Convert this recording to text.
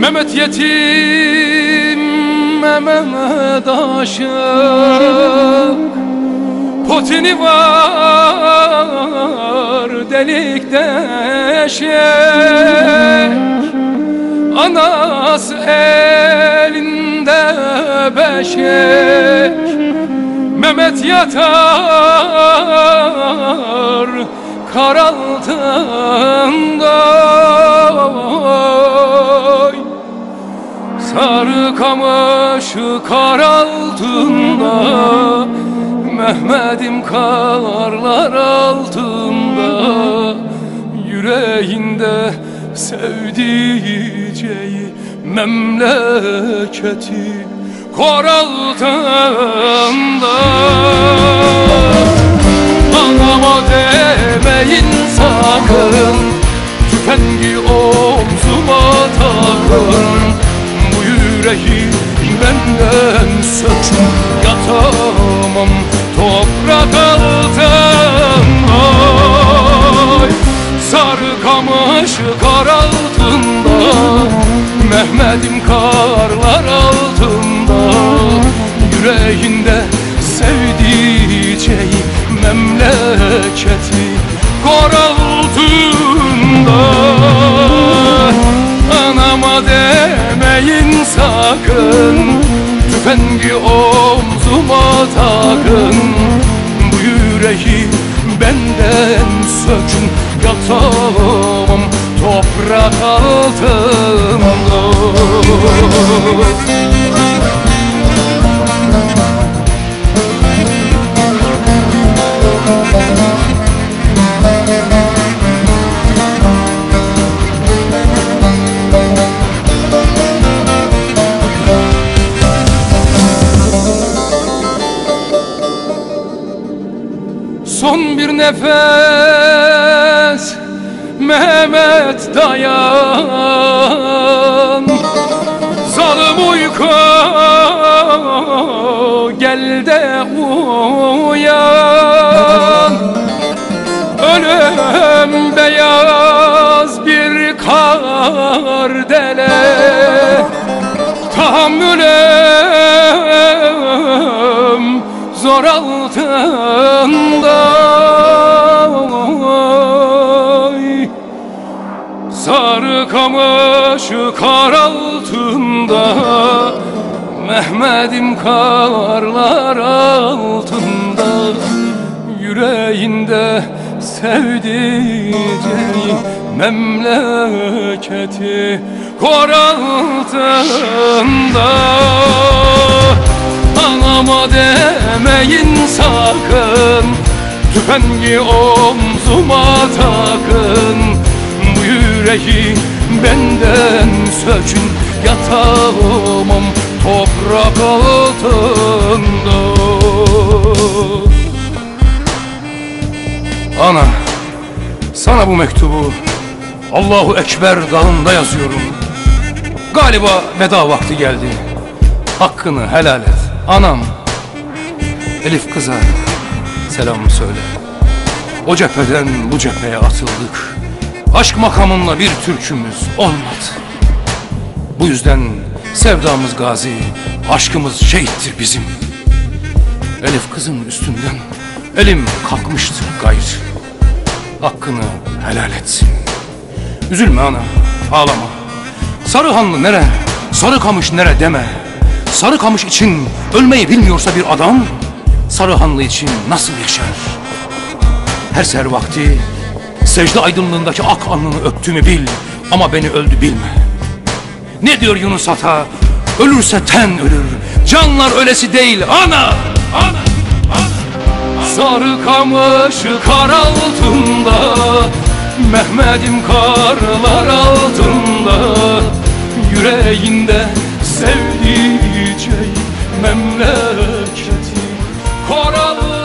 Mehmet yetim Mehmet aşık. Potini var delik deşek Anası elinde beşek Mehmet yatar kar altında Sarı kamış kar altında Mehmet'im karlar altında. Yüreğinde sevdiceği memleketi Kor altında Anama demeyin sakın Tüfengi omzuma takın. Bu yüreği benden sökün Yatamam toprak altında. Sarı kamış kar altında Mehmet'im karlar altında Yüreğinde sevdiceği memleketi Kor altında Anama demeyin sakın Tüfengi omzuma takın. Bu yüreği benden sökün Yatamam toprak altında Son bir nefes Mehmet dayan. Zalim uyku gel de uyan. Ölüm zor altında Sarı kamış kar altında Mehmet'im karlar altında. Yüreğinde sevdiceği memleketi Kor altında. Anama demeyin sakın. Tüfengi omzuma takın. Bu yüreği benden sökün. Yatamam toprak altında. Ana sana bu mektubu Allahu Ekber dağında yazıyorum. Galiba veda vakti geldi. Hakkını helal et Anam Elif kıza selam söyle. O cepheden bu cepheye atıldık. Aşk makamında bir türkümüz olmadı. Bu yüzden sevdamız gazi Aşkımız şehittir bizim. Elif kızın üstünden Elim kalkmıştır gayrı. Hakkını helal etsin. Üzülme ana ağlama. Sarıhanlı nere Sarı kamış nere deme. Sarı kamış için ölmeyi bilmiyorsa bir adam Sarıhanlı için nasıl yaşar Her ser vakti Secde aydınlığındaki ak alnını öptüğümü bil Ama beni öldü bilme. Ne diyor Yunus Ata? Ölürse ten ölür Canlar ölesi değil. Ana! Ana! Sarı kamış kar altında Mehmet'im karlar altında. Yüreğinde sevdiceği memleket povo.